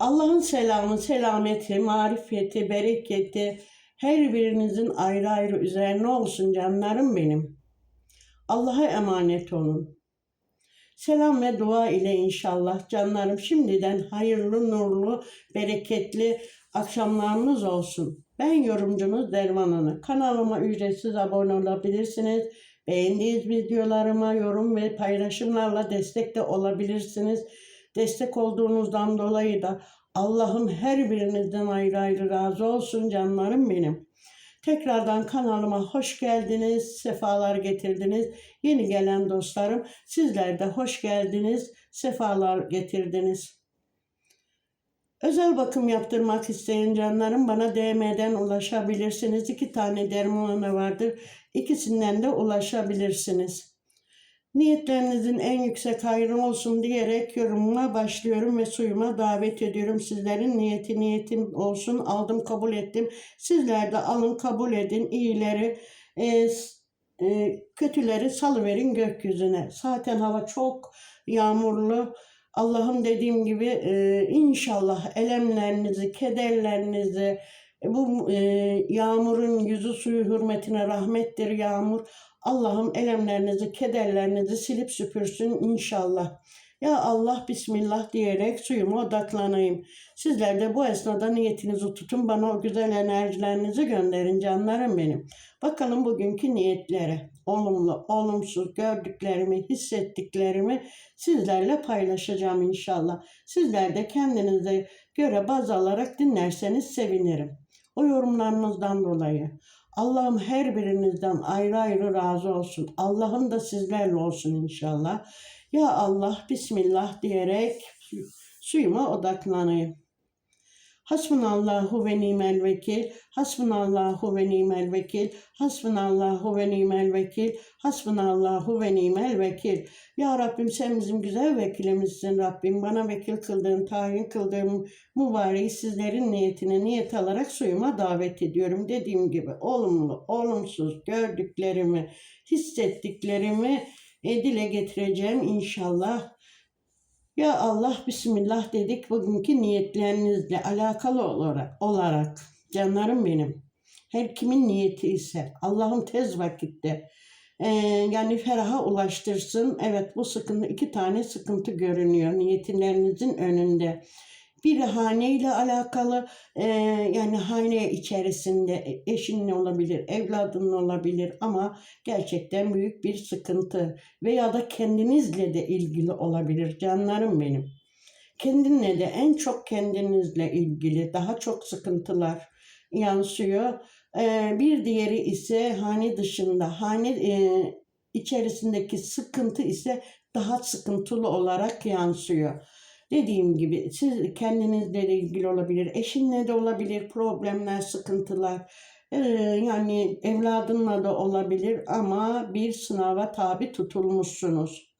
Allah'ın selamı, selameti, marifeti, bereketi her birinizin ayrı ayrı üzerine olsun canlarım benim. Allah'a emanet olun. Selam ve dua ile inşallah canlarım şimdiden hayırlı, nurlu, bereketli akşamlarınız olsun. Ben yorumcunuz Derman Ana. Kanalıma ücretsiz abone olabilirsiniz. Beğendiğiniz videolarıma yorum ve paylaşımlarla destek de olabilirsiniz. Destek olduğunuzdan dolayı da Allah'ım her birinizden ayrı ayrı razı olsun canlarım benim. Tekrardan kanalıma hoş geldiniz, sefalar getirdiniz. Yeni gelen dostlarım sizler de hoş geldiniz, sefalar getirdiniz. Özel bakım yaptırmak isteyen canlarım bana DM'den ulaşabilirsiniz. İki tane dermanı vardır. İkisinden de ulaşabilirsiniz. Niyetlerinizin en yüksek hayrı olsun diyerek yorumuma başlıyorum ve suyuma davet ediyorum. Sizlerin niyeti niyetim olsun. Aldım kabul ettim. Sizler de alın kabul edin. İyileri e, e, kötüleri salıverin gökyüzüne. Zaten hava çok yağmurlu. Allah'ım dediğim gibi e, inşallah elemlerinizi, kederlerinizi, e, bu e, yağmurun yüzü suyu hürmetine rahmettir yağmur. Allah'ım elemlerinizi, kederlerinizi silip süpürsün inşallah. Ya Allah Bismillah diyerek suyuma odaklanayım. Sizler de bu esnada niyetinizi tutun. Bana o güzel enerjilerinizi gönderin canlarım benim. Bakalım bugünkü niyetlere. Olumlu, olumsuz gördüklerimi, hissettiklerimi sizlerle paylaşacağım inşallah. Sizler de kendinize göre baz alarak dinlerseniz sevinirim. O yorumlarınızdan dolayı. Allah'ım her birinizden ayrı ayrı razı olsun. Allah'ım da sizlerle olsun inşallah. Ya Allah Bismillah diyerek suyuma odaklanayım. Hasbunallahu ve nimel vekil. Hasbunallahu ve nimel vekil. Hasbunallahu ve nimel vekil. Hasbunallahu ve nimel vekil. Ya Rabbim sen bizim güzel vekilimizsin Rabbim. Bana vekil kıldığın, tayin kıldığın mübareği sizlerin niyetine niyet alarak suyuma davet ediyorum. Dediğim gibi olumlu, olumsuz gördüklerimi, hissettiklerimi e, dile getireceğim inşallah. Ya Allah Bismillah dedik bugünkü niyetlerinizle alakalı olarak, olarak canlarım benim. Her kimin niyeti ise Allah'ın tez vakitte e, yani feraha ulaştırsın. Evet bu sıkıntı iki tane sıkıntı görünüyor niyetlerinizin önünde. Bir hane ile alakalı e, yani hane içerisinde eşinle olabilir, evladınla olabilir ama gerçekten büyük bir sıkıntı veya da kendinizle de ilgili olabilir canlarım benim. Kendinle de en çok kendinizle ilgili daha çok sıkıntılar yansıyor. Ee, bir diğeri ise hane dışında, hane e, içerisindeki sıkıntı ise daha sıkıntılı olarak yansıyor. Dediğim gibi siz kendinizle ilgili olabilir, eşinle de olabilir problemler, sıkıntılar. Ee, yani evladınla da olabilir ama bir sınava tabi tutulmuşsunuz.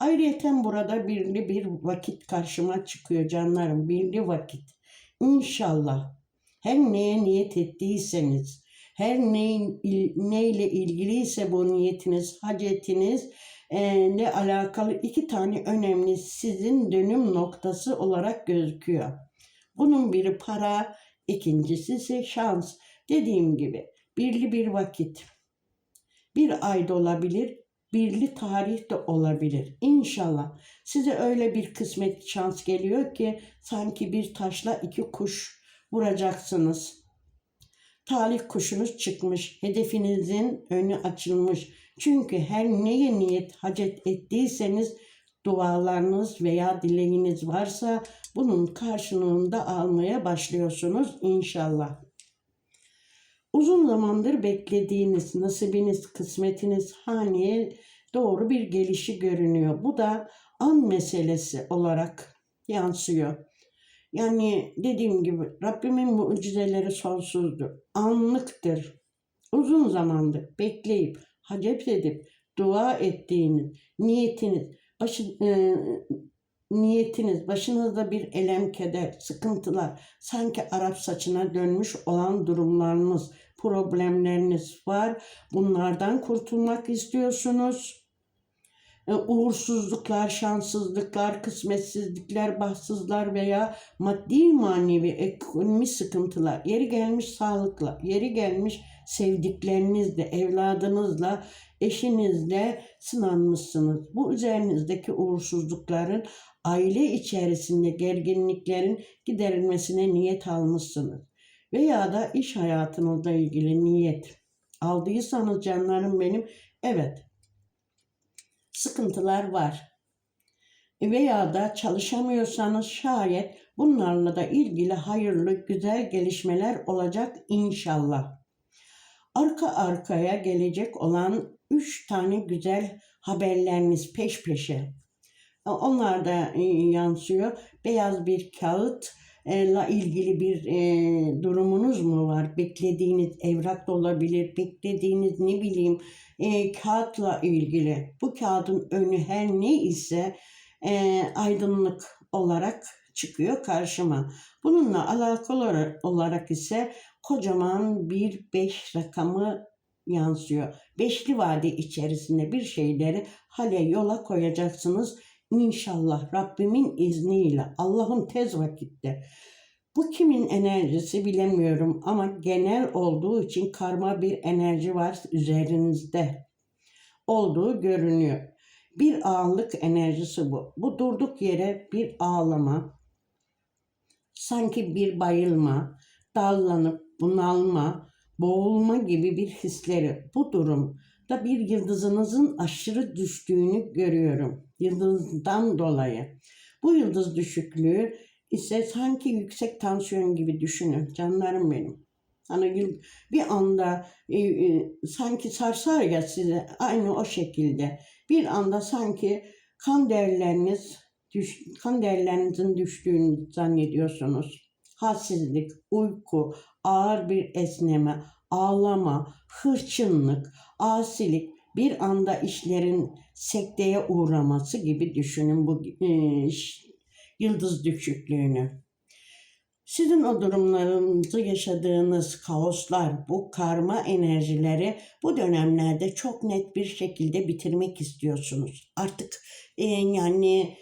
Ayrıyeten burada birli bir vakit karşıma çıkıyor canlarım. Birli vakit. İnşallah her neye niyet ettiyseniz, her neyin, neyle ilgiliyse bu niyetiniz, hacetiniz ile alakalı iki tane önemli sizin dönüm noktası olarak gözüküyor. Bunun biri para, ikincisi ise şans. Dediğim gibi birli bir vakit. Bir ayda olabilir, birli tarih de olabilir. İnşallah size öyle bir kısmet şans geliyor ki sanki bir taşla iki kuş vuracaksınız. Talih kuşunuz çıkmış, hedefinizin önü açılmış. Çünkü her neye niyet hacet ettiyseniz dualarınız veya dileğiniz varsa bunun karşılığını da almaya başlıyorsunuz inşallah. Uzun zamandır beklediğiniz nasibiniz, kısmetiniz haneye doğru bir gelişi görünüyor. Bu da an meselesi olarak yansıyor. Yani dediğim gibi Rabbimin mucizeleri sonsuzdur. Anlıktır. Uzun zamandır bekleyip, hacet edip, dua ettiğiniz, niyetiniz, başı, e, niyetiniz, başınızda bir elem, keder, sıkıntılar, sanki Arap saçına dönmüş olan durumlarınız, problemleriniz var. Bunlardan kurtulmak istiyorsunuz. E, uğursuzluklar, şanssızlıklar, kısmetsizlikler, bahtsızlar veya maddi manevi ekonomi sıkıntılar, yeri gelmiş sağlıkla, yeri gelmiş sevdiklerinizle, evladınızla, eşinizle sınanmışsınız. Bu üzerinizdeki uğursuzlukların aile içerisinde gerginliklerin giderilmesine niyet almışsınız. Veya da iş hayatınızla ilgili niyet aldıysanız canlarım benim evet sıkıntılar var. Veya da çalışamıyorsanız şayet bunlarla da ilgili hayırlı güzel gelişmeler olacak inşallah. Arka arkaya gelecek olan üç tane güzel haberleriniz peş peşe. Onlar da e, yansıyor. Beyaz bir kağıt ile ilgili bir e, durumunuz mu var? Beklediğiniz evrak da olabilir, beklediğiniz ne bileyim e, kağıtla ilgili. Bu kağıdın önü her ne ise e, aydınlık olarak çıkıyor karşıma. Bununla alakalı olarak ise kocaman bir beş rakamı yansıyor. Beşli vade içerisinde bir şeyleri hale yola koyacaksınız. İnşallah Rabbimin izniyle Allah'ın tez vakitte. Bu kimin enerjisi bilemiyorum ama genel olduğu için karma bir enerji var üzerinizde olduğu görünüyor. Bir ağırlık enerjisi bu. Bu durduk yere bir ağlama, sanki bir bayılma, dallanıp bunalma, boğulma gibi bir hisleri. Bu durumda bir yıldızınızın aşırı düştüğünü görüyorum. Yıldızdan dolayı. Bu yıldız düşüklüğü ise sanki yüksek tansiyon gibi düşünün canlarım benim. Hani bir anda e, e, sanki sarsar ya size aynı o şekilde. Bir anda sanki kan değerleriniz düş, kan değerlerinizin düştüğünü zannediyorsunuz. Halsizlik, uyku, ağır bir esneme, ağlama, hırçınlık, asilik, bir anda işlerin sekteye uğraması gibi düşünün bu e, yıldız düşüklüğünü. Sizin o durumlarınızı yaşadığınız kaoslar, bu karma enerjileri bu dönemlerde çok net bir şekilde bitirmek istiyorsunuz. Artık e, yani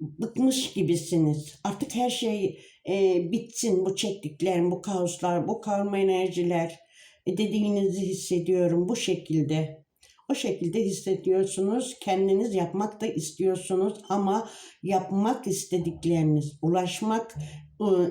bıkmış gibisiniz. Artık her şey e, bitsin bu çektiklerim, bu kaoslar, bu karma enerjiler dediğinizi hissediyorum bu şekilde. O şekilde hissediyorsunuz. Kendiniz yapmak da istiyorsunuz ama yapmak istedikleriniz, ulaşmak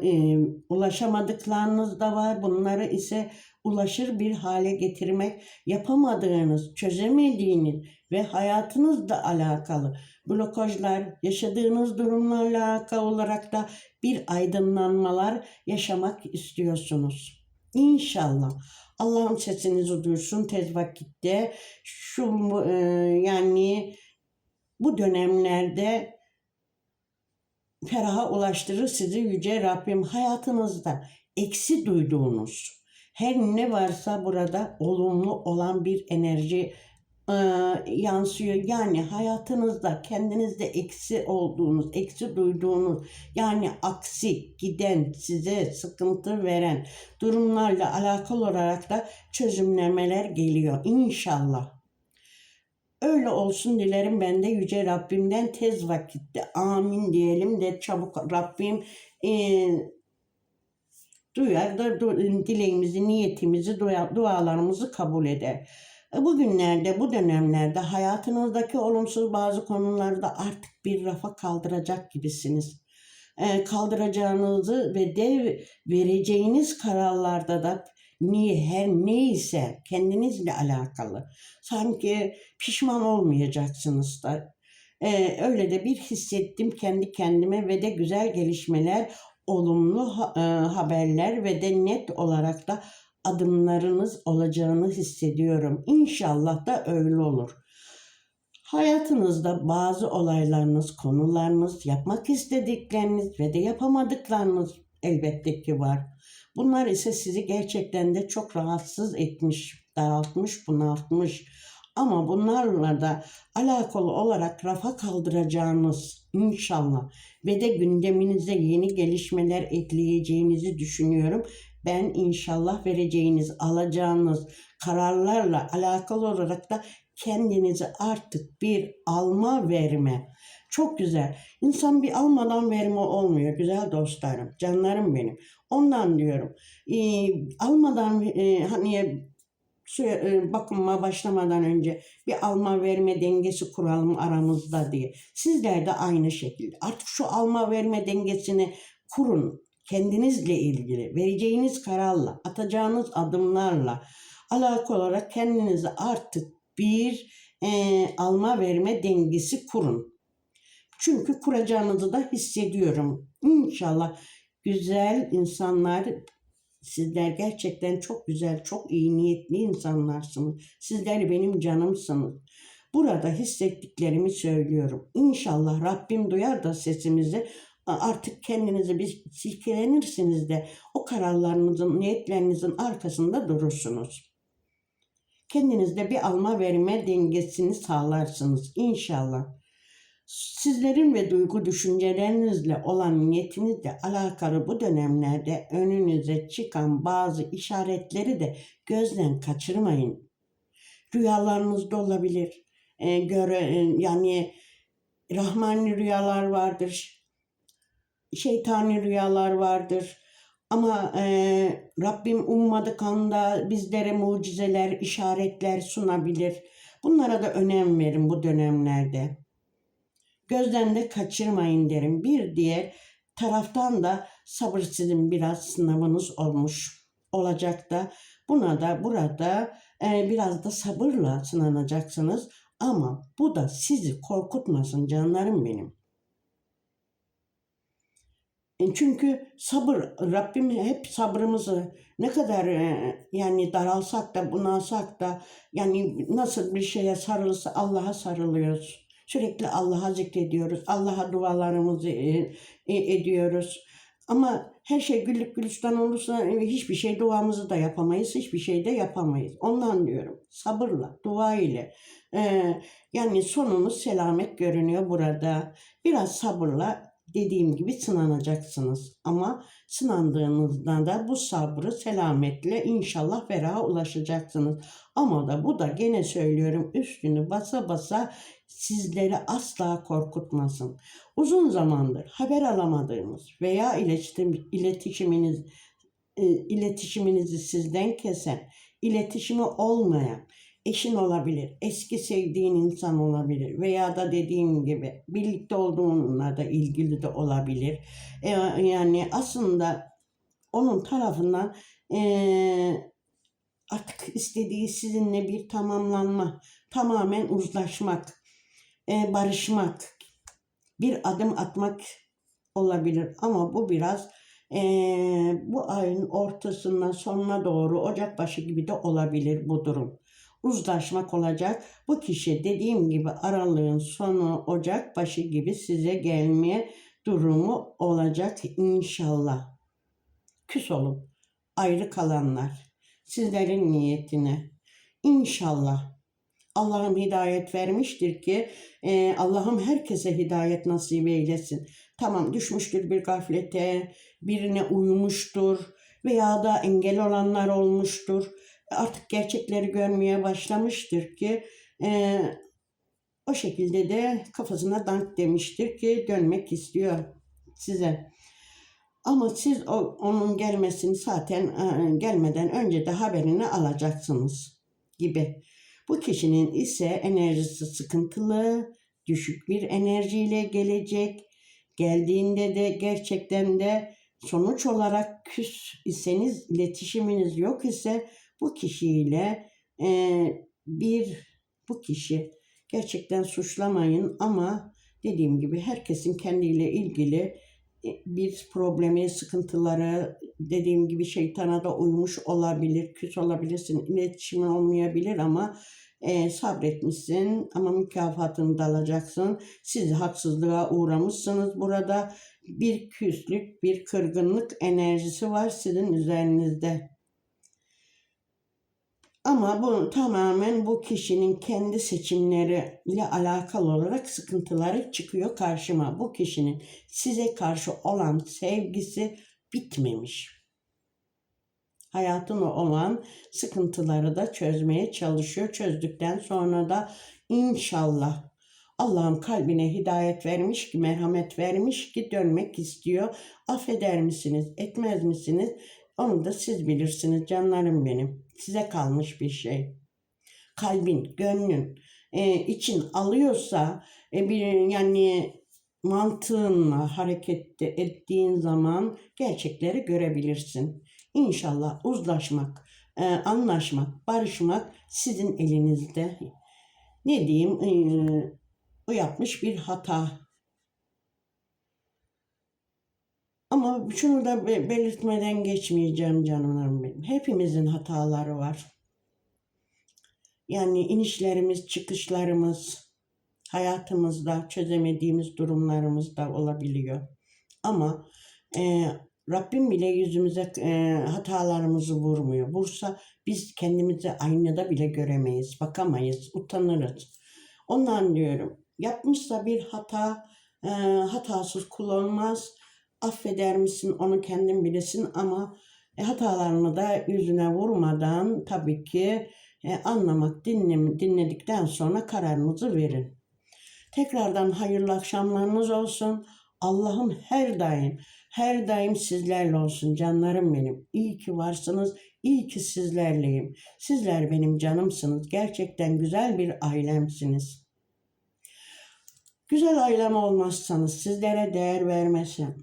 e, ulaşamadıklarınız da var. Bunları ise ulaşır bir hale getirmek yapamadığınız, çözemediğiniz ve hayatınızla alakalı blokajlar, yaşadığınız durumlarla alakalı olarak da bir aydınlanmalar yaşamak istiyorsunuz. İnşallah Allah'ın sesinizi duysun tez vakitte. Şu e, yani bu dönemlerde feraha ulaştırır sizi Yüce Rabbim hayatınızda eksi duyduğunuz her ne varsa burada olumlu olan bir enerji e, yansıyor. Yani hayatınızda kendinizde eksi olduğunuz, eksi duyduğunuz yani aksi giden, size sıkıntı veren durumlarla alakalı olarak da çözümlemeler geliyor inşallah. Öyle olsun dilerim ben de Yüce Rabbimden tez vakitte amin diyelim de çabuk Rabbim e, duyar da dileğimizi, niyetimizi, dua, dualarımızı kabul eder. E, bugünlerde, bu dönemlerde hayatınızdaki olumsuz bazı konularda artık bir rafa kaldıracak gibisiniz. E, kaldıracağınızı ve de vereceğiniz kararlarda da niye her neyse kendinizle alakalı sanki pişman olmayacaksınız da ee, öyle de bir hissettim kendi kendime ve de güzel gelişmeler olumlu ha- e, haberler ve de net olarak da adımlarınız olacağını hissediyorum. İnşallah da öyle olur. Hayatınızda bazı olaylarınız, konularınız, yapmak istedikleriniz ve de yapamadıklarınız elbette ki var. Bunlar ise sizi gerçekten de çok rahatsız etmiş, daraltmış, bunaltmış. Ama bunlarla da alakalı olarak rafa kaldıracağınız inşallah ve de gündeminize yeni gelişmeler ekleyeceğinizi düşünüyorum. Ben inşallah vereceğiniz, alacağınız kararlarla alakalı olarak da kendinizi artık bir alma verme. Çok güzel. İnsan bir almadan verme olmuyor güzel dostlarım, canlarım benim. Ondan diyorum. Ee, almadan e, hani e, bakıma başlamadan önce bir alma verme dengesi kuralım aramızda diye. Sizler de aynı şekilde. Artık şu alma verme dengesini kurun. Kendinizle ilgili, vereceğiniz kararla, atacağınız adımlarla alakalı olarak kendinize artık bir e, alma verme dengesi kurun. Çünkü kuracağınızı da hissediyorum. İnşallah güzel insanlar Sizler gerçekten çok güzel, çok iyi niyetli insanlarsınız. Sizler benim canımsınız. Burada hissettiklerimi söylüyorum. İnşallah Rabbim duyar da sesimizi artık kendinizi bir silkelenirsiniz de o kararlarınızın, niyetlerinizin arkasında durursunuz. Kendinizde bir alma verme dengesini sağlarsınız inşallah. Sizlerin ve duygu düşüncelerinizle olan niyetinizle alakalı bu dönemlerde önünüze çıkan bazı işaretleri de gözden kaçırmayın. Rüyalarınızda olabilir. E, göre, e, yani rahmani rüyalar vardır. Şeytani rüyalar vardır. Ama e, Rabbim ummadık anda bizlere mucizeler, işaretler sunabilir. Bunlara da önem verin bu dönemlerde gözden de kaçırmayın derim. Bir diğer taraftan da sabır sizin biraz sınavınız olmuş olacak da buna da burada e, biraz da sabırla sınanacaksınız. Ama bu da sizi korkutmasın canlarım benim. E, çünkü sabır, Rabbim hep sabrımızı ne kadar e, yani daralsak da bunalsak da yani nasıl bir şeye sarılırsa Allah'a sarılıyoruz. Sürekli Allah'a zikrediyoruz. Allah'a dualarımızı e, ediyoruz. Ama her şey güllük gülistan olursa hiçbir şey duamızı da yapamayız. Hiçbir şey de yapamayız. Ondan diyorum. Sabırla, dua ile. E, yani sonumuz selamet görünüyor burada. Biraz sabırla dediğim gibi sınanacaksınız. Ama sınandığınızda da bu sabrı selametle inşallah feraha ulaşacaksınız. Ama da bu da gene söylüyorum üstünü basa basa sizleri asla korkutmasın. Uzun zamandır haber alamadığımız veya iletişim, iletişiminiz e, iletişiminizi sizden kesen, iletişimi olmayan, eşin olabilir, eski sevdiğin insan olabilir veya da dediğim gibi birlikte olduğunla da ilgili de olabilir. E, yani aslında onun tarafından e, artık istediği sizinle bir tamamlanma, tamamen uzlaşmak, e, barışmak, bir adım atmak olabilir ama bu biraz e, bu ayın ortasından sonuna doğru Ocak başı gibi de olabilir bu durum uzlaşmak olacak. Bu kişi dediğim gibi aralığın sonu Ocak başı gibi size gelmeye durumu olacak inşallah. Küs olun. Ayrı kalanlar. Sizlerin niyetine. İnşallah. Allah'ım hidayet vermiştir ki e, Allah'ım herkese hidayet nasip eylesin. Tamam düşmüştür bir gaflete, birine uyumuştur veya da engel olanlar olmuştur artık gerçekleri görmeye başlamıştır ki e, o şekilde de kafasına dank demiştir ki dönmek istiyor size. Ama siz o, onun gelmesini zaten e, gelmeden önce de haberini alacaksınız gibi. Bu kişinin ise enerjisi sıkıntılı, düşük bir enerjiyle gelecek. Geldiğinde de gerçekten de sonuç olarak küs iseniz, iletişiminiz yok ise bu kişiyle e, bir bu kişi gerçekten suçlamayın ama dediğim gibi herkesin kendiyle ilgili e, bir problemi, sıkıntıları dediğim gibi şeytana da uymuş olabilir, küs olabilirsin, iletişimin olmayabilir ama e, sabretmişsin ama mükafatını da alacaksın. Siz haksızlığa uğramışsınız burada. Bir küslük, bir kırgınlık enerjisi var sizin üzerinizde. Ama bu tamamen bu kişinin kendi seçimleriyle alakalı olarak sıkıntıları çıkıyor karşıma. Bu kişinin size karşı olan sevgisi bitmemiş. Hayatına olan sıkıntıları da çözmeye çalışıyor. Çözdükten sonra da inşallah Allah'ım kalbine hidayet vermiş ki, merhamet vermiş ki dönmek istiyor. Affeder misiniz, etmez misiniz? Onu da siz bilirsiniz canlarım benim. Size kalmış bir şey. Kalbin, gönlün e, için alıyorsa e, bir yani mantığınla hareket ettiğin zaman gerçekleri görebilirsin. İnşallah uzlaşmak, e, anlaşmak, barışmak sizin elinizde. Ne diyeyim? e, o yapmış bir hata. Ama şunu da be- belirtmeden geçmeyeceğim canlarım benim. Hepimizin hataları var. Yani inişlerimiz, çıkışlarımız, hayatımızda çözemediğimiz durumlarımız da olabiliyor. Ama e, Rabbim bile yüzümüze e, hatalarımızı vurmuyor. Vursa biz kendimizi aynada bile göremeyiz, bakamayız, utanırız. Ondan diyorum, yapmışsa bir hata, e, hatasız kul olmaz. Affeder misin onu kendin bilesin ama e, hatalarını da yüzüne vurmadan tabii ki e, anlamak, dinle, dinledikten sonra kararınızı verin. Tekrardan hayırlı akşamlarınız olsun. Allah'ım her daim, her daim sizlerle olsun canlarım benim. İyi ki varsınız, iyi ki sizlerleyim. Sizler benim canımsınız. Gerçekten güzel bir ailemsiniz. Güzel ailem olmazsanız, sizlere değer vermesem,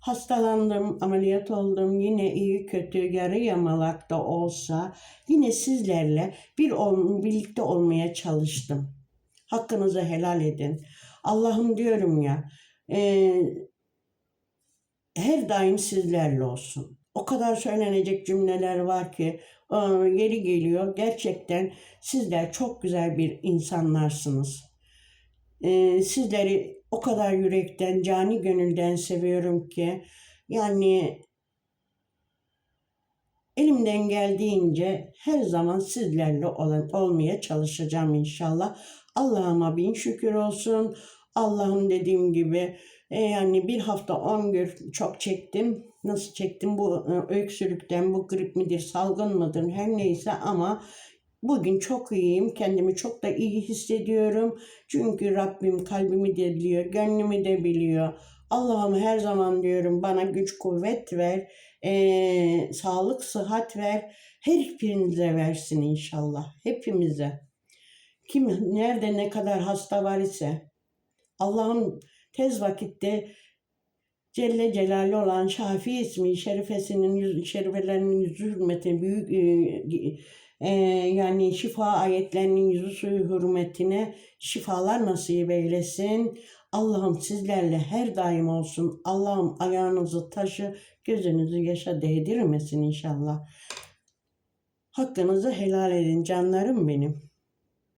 hastalandım, ameliyat oldum, yine iyi kötü yarı yamalak da olsa yine sizlerle bir ol, birlikte olmaya çalıştım. Hakkınızı helal edin. Allah'ım diyorum ya, e, her daim sizlerle olsun. O kadar söylenecek cümleler var ki e, yeri geliyor. Gerçekten sizler çok güzel bir insanlarsınız. E, sizleri o kadar yürekten, cani gönülden seviyorum ki yani elimden geldiğince her zaman sizlerle olan, olmaya çalışacağım inşallah. Allah'ıma bin şükür olsun. Allah'ım dediğim gibi e, yani bir hafta on gün çok çektim. Nasıl çektim bu e, öksürükten, bu grip midir, salgın mıdır her neyse ama bugün çok iyiyim. Kendimi çok da iyi hissediyorum. Çünkü Rabbim kalbimi de biliyor, gönlümü de biliyor. Allah'ım her zaman diyorum bana güç kuvvet ver, e, sağlık sıhhat ver. Her birinize versin inşallah. Hepimize. Kim nerede ne kadar hasta var ise Allah'ım tez vakitte Celle Celal'i olan Şafi ismi şerifesinin şerifelerinin yüzü hürmetine büyük e, e, yani şifa ayetlerinin yüzü suyu hürmetine şifalar nasip eylesin. Allah'ım sizlerle her daim olsun. Allah'ım ayağınızı taşı, gözünüzü yaşa değdirmesin inşallah. Hakkınızı helal edin canlarım benim.